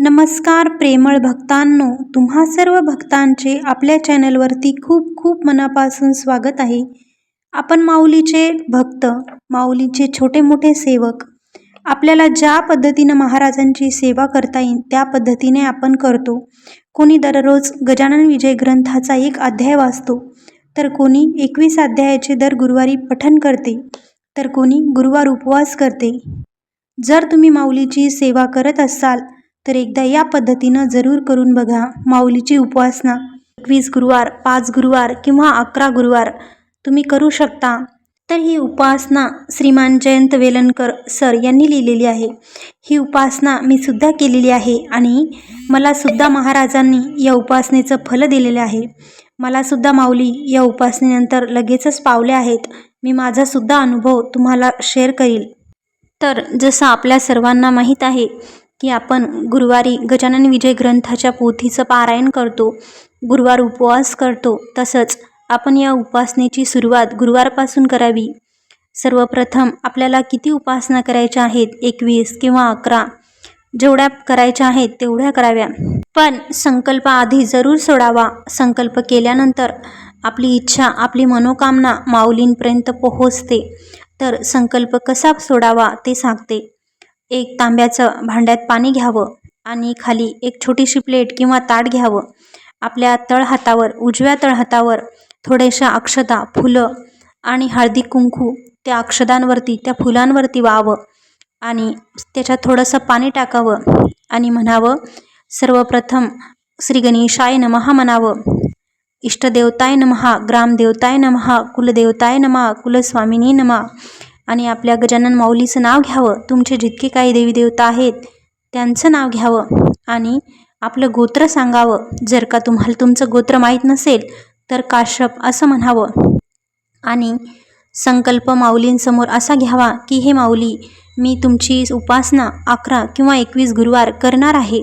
नमस्कार प्रेमळ भक्तांनो तुम्हा सर्व भक्तांचे आपल्या चॅनलवरती खूप खूप मनापासून स्वागत आहे. आपण माऊलीचे भक्त माऊलीचे छोटे मोठे सेवक आपल्याला ज्या पद्धतीनं महाराजांची सेवा करता येईल त्या पद्धतीने आपण करतो. कोणी दररोज गजानन विजय ग्रंथाचा एक अध्याय वाचतो तर कोणी एकवीस अध्यायाचे दर गुरुवारी पठन करते तर कोणी गुरुवार उपवास करते. जर तुम्ही माऊलीची सेवा करत असाल तर एकदा या पद्धतीनं जरूर करून बघा. माऊलीची उपासना. एकवीस गुरुवार पाच गुरुवार किंवा अकरा गुरुवार तुम्ही करू शकता. तर ही उपासना श्रीमान जयंत वेलणकर सर यांनी लिहिलेली आहे. ही उपासना मी सुद्धा केलेली आहे आणि मला सुद्धा महाराजांनी या उपासनेचं फल दिलेलं आहे. मला सुद्धा माऊली या उपासनेनंतर लगेचच पावले आहेत. मी माझा सुद्धा अनुभव तुम्हाला शेअर करील. तर जसं आपल्या सर्वांना माहीत आहे की आपण गुरुवारी गजानन विजय ग्रंथाच्या पोथीचं पारायण करतो गुरुवार उपवास करतो तसंच आपण या उपासनेची सुरुवात गुरुवारपासून करावी. सर्वप्रथम आपल्याला किती उपासना करायच्या आहेत? एकवीस किंवा अकरा? जेवढ्या करायच्या आहेत तेवढ्या कराव्या. पण संकल्प आधी जरूर सोडावा. संकल्प केल्यानंतर आपली इच्छा आपली मनोकामना माऊलींपर्यंत पोहोचते. तर संकल्प कसा सोडावा ते सांगते. एक तांब्याचं भांड्यात पाणी घ्यावं आणि खाली एक छोटीशी प्लेट किंवा ताट घ्यावं. आपल्या तळहातावर उजव्या तळहातावर थोड्याशा अक्षता फुलं आणि हळदी कुंकू त्या अक्षदांवरती त्या फुलांवरती वावं आणि त्याच्यात थोडंसं पाणी टाकावं आणि म्हणावं सर्वप्रथम श्री गणेशाय नमहा म्हणावं. इष्टदेवताय नमहा ग्रामदेवताय नमहा कुलदेवताय नमा कुलस्वामिनी नमा आणि आपल्या गजानन माऊलीचं नाव घ्यावं. तुमचे जितके काही देवी देवता आहेत त्यांचं नाव घ्यावं आणि आपलं गोत्र सांगावं. जर का तुम्हाला तुमचं गोत्र माहीत नसेल तर काश्यप असं म्हणावं. आणि संकल्प माऊलींसमोर असा घ्यावा की हे माऊली मी तुमची उपासना अकरा किंवा एकवीस गुरुवार करणार आहे.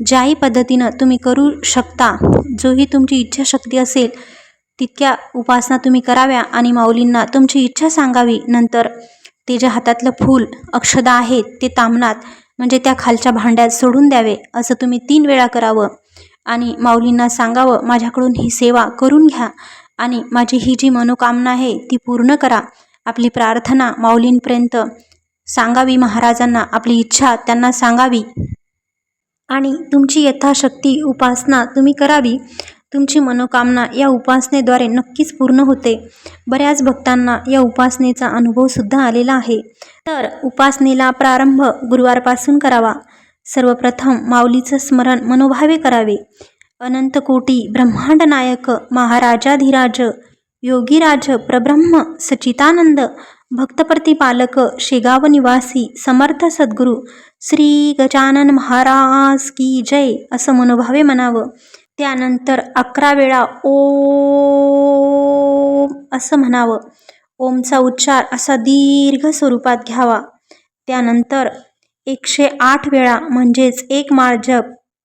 ज्याही पद्धतीनं तुम्ही करू शकता जोही तुमची इच्छाशक्ती असेल तितक्या उपासना तुम्ही कराव्या आणि माऊलींना तुमची इच्छा सांगावी. नंतर ते जे हातातलं फूल अक्षदा आहेत ते तामनात म्हणजे त्या खालच्या भांड्यात सोडून द्यावे असं तुम्ही तीन वेळा करावं. आणि माऊलींना सांगावं माझ्याकडून ही सेवा करून घ्या आणि माझी ही जी मनोकामना आहे ती पूर्ण करा. आपली प्रार्थना माऊलींपर्यंत सांगावी महाराजांना आपली इच्छा त्यांना सांगावी. आणि तुमची यथाशक्ती उपासना तुम्ही करावी. तुमची मनोकामना या उपासनेद्वारे नक्कीच पूर्ण होते. बऱ्याच भक्तांना या उपासनेचा अनुभवसुद्धा आलेला आहे. तर उपासनेला प्रारंभ गुरुवारपासून करावा. सर्वप्रथम माऊलीचं स्मरण मनोभावे करावे. अनंतकोटी ब्रह्मांड नायक महाराजाधिराज योगीराज प्रब्रह्म सचितानंद भक्तप्रतिपालक शेगाव निवासी समर्थ सद्गुरू श्री गजानन महाराज की जय असं मनोभावे म्हणावं. त्यानंतर अकरा वेळा ओम असं म्हणावं. ओमचा उच्चार असा दीर्घ स्वरूपात घ्यावा. त्यानंतर एकशे आठ वेळा म्हणजेच एक माळ जप.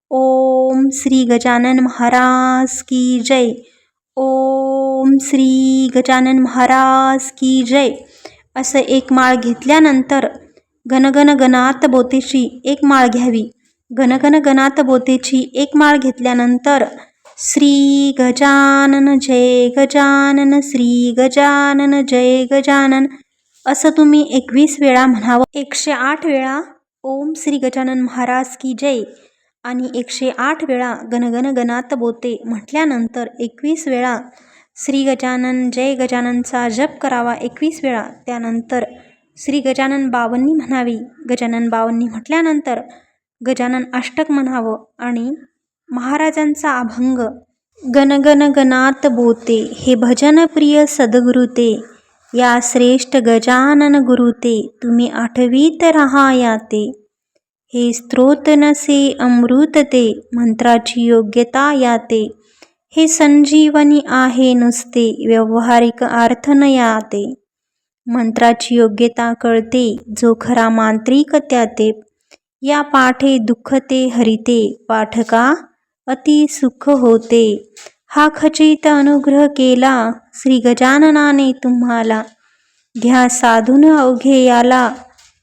ओम श्री गजानन महाराज की जय. ओम श्री गजानन महाराज की जय. असं एक माळ घेतल्यानंतर गणगण गणात बोतेशी एक माळ घ्यावी. घनघन गणात बोतेची एक माळ घेतल्यानंतर श्री गजानन जय गजानन श्री गजानन जय गजानन असं तुम्ही एकवीस वेळा म्हणावं. एकशे आठ वेळा ओम श्री गजानन महाराज की जय आणि एकशे आठ वेळा गणगण गणात बोते म्हटल्यानंतर एकवीस वेळा श्री गजानन जय गजाननचा जप करावा एकवीस वेळा. त्यानंतर श्री गजानन बावन्नी म्हणावी. गजानन बावन्नी म्हटल्यानंतर गजानन अष्टक म्हणावं आणि महाराजांचा अभंग गणगण गणात बोते हे भजन प्रिय सद्गुरुते या श्रेष्ठ गजानन गुरुते तुम्ही आठवीत रहा या ते. हे स्त्रोत नसे अमृत ते मंत्राची योग्यता या ते. हे संजीवनी आहे नुसते व्यवहारिक अर्थ न याते मंत्राची योग्यता कळते जो खरा मांत्रिक त्या ते. या पाठे दुःखते हरिते पाठका अति सुख होते. हा खचित अनुग्रह केला श्री गजाननाने तुम्हाला. घ्या साधून अवघे याला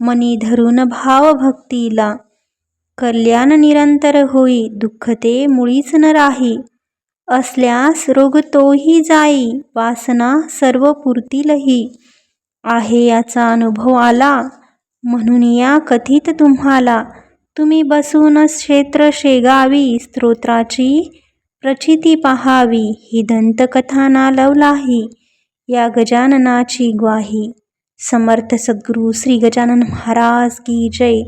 मनी धरून भाव भक्तीला. कल्याण निरंतर होई दुःखते मुळीच न राही. असल्यास रोग तोही जाई वासना सर्व पुरतीलही आहे याचा अनुभव आला म्हणून या कथित तुम्हाला तुम्ही बसून क्षेत्र शेगावी स्तोत्राची प्रचिती पहावी ही दंतकथा ना लवलाही या गजाननाची ग्वाही. समर्थ सद्गुरू श्री गजानन महाराज की जय.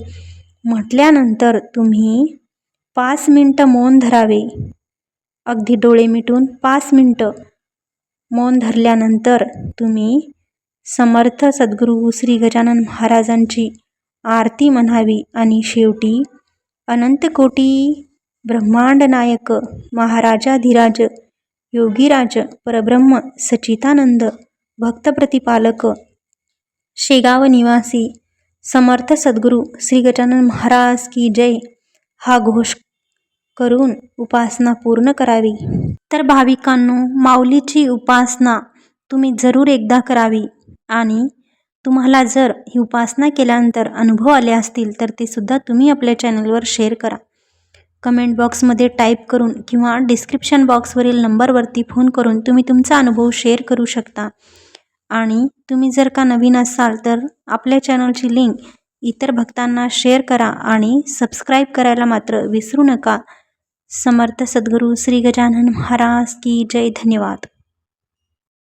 म्हटल्यानंतर तुम्ही पाच मिनटं मौन धरावे. अगदी डोळे मिटून पाच मिनटं मौन धरल्यानंतर तुम्ही समर्थ सद्गुरू श्री गजानन महाराजांची आरती म्हणावी आणि शेवटी अनंतकोटी ब्रह्मांड नायक महाराजाधिराज योगीराज परब्रह्म सचितानंद भक्तप्रतिपालक शेगाव निवासी समर्थ सद्गुरू श्री गजानन महाराज की जय हा घोष करून उपासना पूर्ण करावी. तर भाविकांनो माऊलीची उपासना तुम्ही जरूर एकदा करावी. आणि तुम्हाला जर ही उपासना केल्यानंतर अनुभव आले असतील तर ते सुद्धा तुम्ही आपल्या चॅनलवर शेअर करा. कमेंट बॉक्समध्ये टाईप करून किंवा डिस्क्रिप्शन बॉक्सवरील नंबरवरती फोन करून तुम्ही तुमचा अनुभव शेअर करू शकता. आणि तुम्ही जर का नवीन असाल तर आपल्या चॅनलची लिंक इतर भक्तांना शेअर करा आणि सबस्क्राईब करायला मात्र विसरू नका. समर्थ सद्गुरू श्री गजानन महाराज की जय. धन्यवाद.